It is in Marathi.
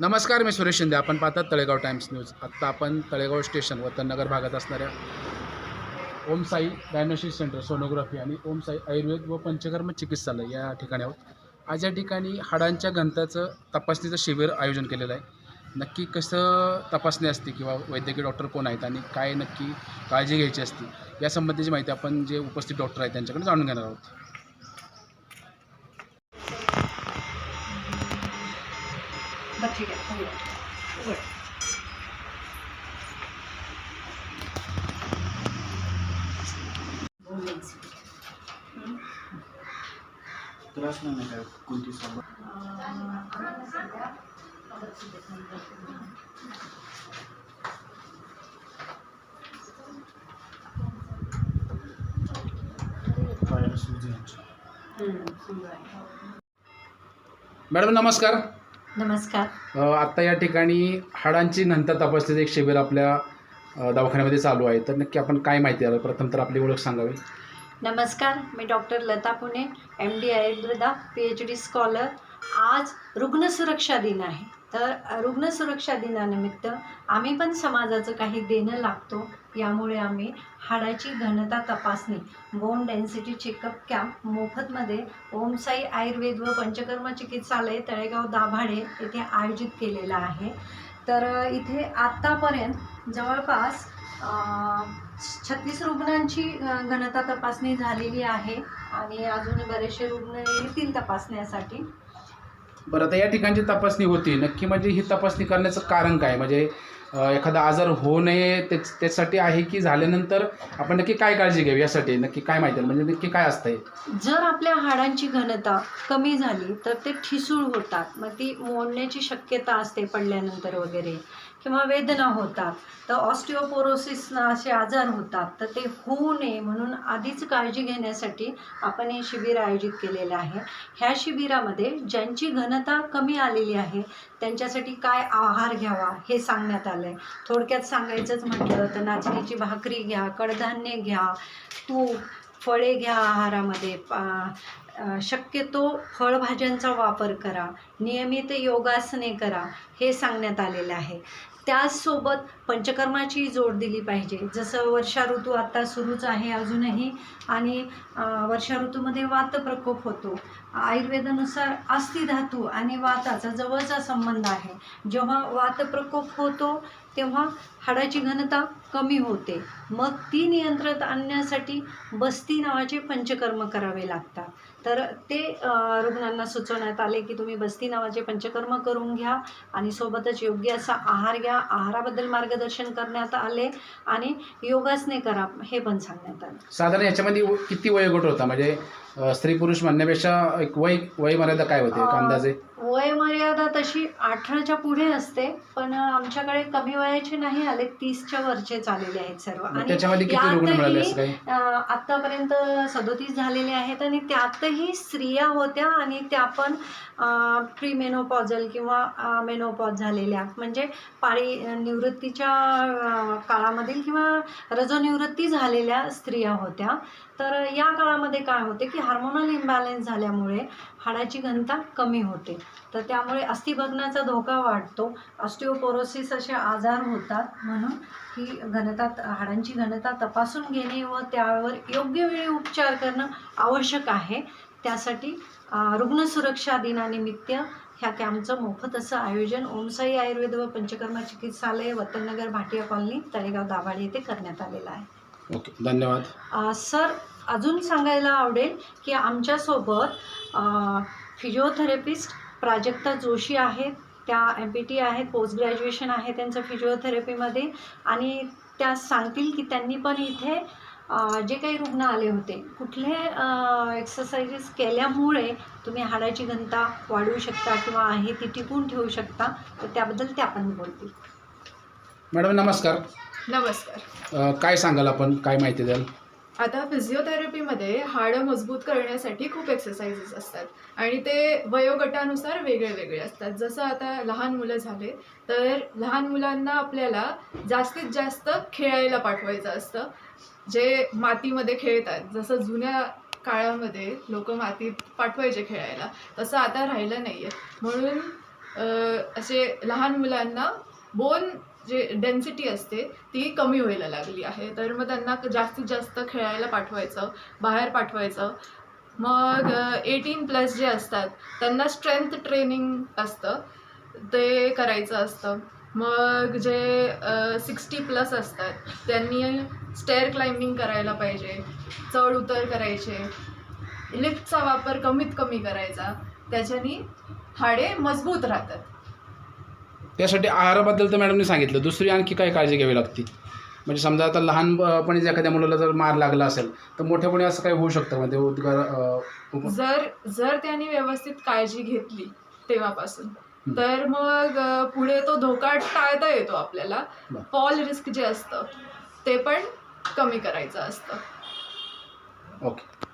नमस्कार मी सुरेश शिंदे. आपण पाहतात तळेगाव टाइम्स न्यूज. आत्ता आपण तळेगाव स्टेशन वतननगर भागात असणाऱ्या Om Sai diagnosis centre sonography आणि ओम साई आयुर्वेद व पंचकर्म चिकित्सालय या ठिकाणी आहोत. आज या ठिकाणी हाडांच्या घनताचं तपासणीचं शिबिर आयोजन केलेलं आहे. नक्की कसं तपासणी असते किंवा वैद्यकीय डॉक्टर कोण आहेत आणि काय नक्की काळजी घ्यायची असते यासंबंधीची माहिती आपण जे उपस्थित डॉक्टर आहेत त्यांच्याकडे जाणून घेणार आहोत. बरं ठीक आहे उघड. उघड. त्रास नाही काय कोणती. मॅडम नमस्कार नमस्कार. आत्ता या ठिकाणी हाडांची नंतर तपासणीचं एक शिबिर आपल्या दवाखान्यामध्ये चालू आहे. तर नक्की आपण काय माहिती आहे प्रथम तर आपली ओळख सांगावी. नमस्कार मी doctor Lata Pune M D Ayurveda P H D scholar आज रुग्णसुरक्षा दिन आहे. तर रुग्ण सुरक्षा दिनानिमित्त आम्ही पण समाजाचं काही देणं लागतो. यामुळे आम्ही हाडाची घनता तपासणी बोन डेन्सिटी चेकअप कॅम्प मोफतमध्ये ओमसाई आयुर्वेद व पंचकर्म चिकित्सालय तळेगाव दाभाडे येथे आयोजित केलेलं आहे. तर इथे आत्तापर्यंत जवळपास छत्तीस रुग्णांची घनता तपासणी झालेली आहे आणि अजून बरेचसे रुग्ण येतील तपासण्यासाठी. बरं आता या ठिकाणची तपासणी होती. नक्की म्हणजे ही तपासणी करण्याचं कारण काय? म्हणजे एखादा आजार होऊ नये त्याच त्यासाठी आहे की झाल्यानंतर आपण नक्की काय काळजी घ्यावी यासाठी? नक्की काय माहिती आहे? म्हणजे नक्की काय असतंय? जर आपल्या हाडांची घनता कमी झाली तर ते ठिसूळ होतात. मग ती मोडण्याची शक्यता असते पडल्यानंतर वगैरे. किंवा वेदना होतात तर ऑस्टिओपोरोसिस असे आजार होतात तर ते होऊ नये म्हणून आधीच काळजी घेण्यासाठी आपण हे शिबिर आयोजित केलेलं आहे. ह्या शिबिरामध्ये ज्यांची घनता कमी आलेली आहे त्यांच्यासाठी काय आहार घ्यावा हे सांगण्यात आलं आहे थोडक्यात सांगायचंच म्हटलं तर नाचणीची भाकरी घ्या कडधान्य घ्या तूप फळे घ्या आहारामध्ये पा- शक्यतो फळभाज्यांचा वापर करा नियमित योगासने करा हे सांगण्यात आलेलं आहे. त्याचसोबत पंचकर्माची जोड दिली पाहिजे. जसं वर्षा ऋतू आत्ता सुरूच आहे अजूनही आणि वर्षा ऋतूमध्ये वात प्रकोप होतो. आयुर्वेदानुसार अस्थि धातू आणि वाताचा जवळचा संबंध आहे. जेव्हा वात प्रकोप होतो तेव्हा हाडाची घनता कमी होते. मग ती नियंत्रणात आणण्यासाठी बस्ती नावाचे पंचकर्म करावे लागतात. तर ते रुग्णांना सुचवण्यात आले की तुम्ही बस्ती नावाचे पंचकर्म करून घ्या आणि सोबतच योग्य असा आहार घ्या. आहाराबद्दल मार्ग मार्गदर्शन करण्यात आले आणि योगासने करा हे पण सांगण्यात आलं. साधारण याच्यामध्ये किती वयोगट होता? म्हणजे अ, स्त्री पुरुष म्हणण्यापेक्षा एक वय वय मर्यादा काय होते एक अ, अंदाजे? वयमर्यादा तशी अठराच्या पुढे असते पण आमच्याकडे कमी वयाचे नाही आले तीसच्या वरचेच आलेले आहेत सर्व. मग आणि त्याच्यामध्ये किती रुग्ण मिळाले असं यातही काही? अ, आत्तापर्यंत सदोतीस झालेले आहेत आणि त्यातही स्त्रिया होत्या आणि त्या पण प्री मेनोपॉझल किंवा मेनोपॉज झालेल्या. म्हणजे पाळी निवृत्तीच्या अ, काळामधील किंवा रजोनिवृत्ती झालेल्या स्त्रिया होत्या. तर या काळामध्ये काय होते की हार्मोनल इम्बॅलन्स झाल्यामुळे हाडाची घनता कमी होते. तर त्यामुळे अस्थिभग्नाचा धोका वाढतो. ऑस्टिओपोरोसिस असे आजार होतात म्हणून ही घनता हाडांची घनता तपासून घेणे व त्यावर योग्य वेळी उपचार करणं आवश्यक आहे. त्यासाठी रुग्ण रुग्णसुरक्षा दिनानिमित्त ह्या कॅम्पचं मोफत असं आयोजन ओमसाई आयुर्वेद व पंचकर्मा चिकित्सालय वतननगर भाटिया कॉलनी तळेगाव दाभाडे येथे करण्यात आलेलं आहे. ओके धन्यवाद. अ, सर अजून सांगायला आवडेल की आमच्यासोबत अ, फिजिओथेरपिस्ट प्राजक्ता जोशी आहेत त्या एम पी टी आहेत पोस्ट ग्रॅज्युएशन आहे त्यांचं फिजिओथेरपीमध्ये आणि त्या सांगतील की त्यांनी पण इथे अ, जे काही रुग्ण आले होते कुठले एक्सरसाइजेस केल्यामुळे तुम्ही हाडाची घनता वाढवू शकता किंवा आहे ती टिकून ठेवू शकता तर त्याबद्दल त्या पण बोलतील. मॅडम नमस्कार. नमस्कार. अ, काय सांगाल आपण? काय माहिती द्याल? आता फिजिओथेरपीमध्ये हाडं मजबूत करण्यासाठी खूप एक्सरसाइजेस असतात आणि ते वयोगटानुसार वेगळे वेगळे असतात. जसं आता लहान मुलं झाले तर लहान मुलांना आपल्याला जास्तीत जास्त खेळायला पाठवायचं असतं. जे मातीमध्ये खेळतात जसं जुन्या काळामध्ये लोक मातीत पाठवायचे खेळायला. तसं आता राहिलं नाही आहे म्हणून अ, असे लहान मुलांना बोन जे डेन्सिटी असते ती कमी व्हायला लागली आहे. तर मग त्यांना जास्तीत जास्त खेळायला पाठवायचं बाहेर पाठवायचं. मग एटीन प्लस जे असतात त्यांना स्ट्रेंथ ट्रेनिंग असतं. ते करायचं असतं. मग जे सिक्स्टी प्लस असतात त्यांनी स्टेअर क्लाइम्बिंग करायला पाहिजे चढ उतर करायचे. लिफ्टचा वापर कमीत कमी करायचा. त्याच्यानी हाडे मजबूत राहतात. त्यासाठी आहाराबद्दल तर मॅडमने सांगितलं. दुसरी आणखी काय काळजी घ्यावी लागते? म्हणजे समजा आता लहानपणी जर एखाद्या मुलाला जर मार लागला असेल तर मोठ्यापणी असं काही होऊ शकतं म्हणजे उद्गार जर जर त्यांनी व्यवस्थित काळजी घेतली तेव्हापासून. तर मग पुढे तो धोका टाळता येतो आपल्याला. फॉल रिस्क जे असतं ते पण कमी करायचं असतं. ओके.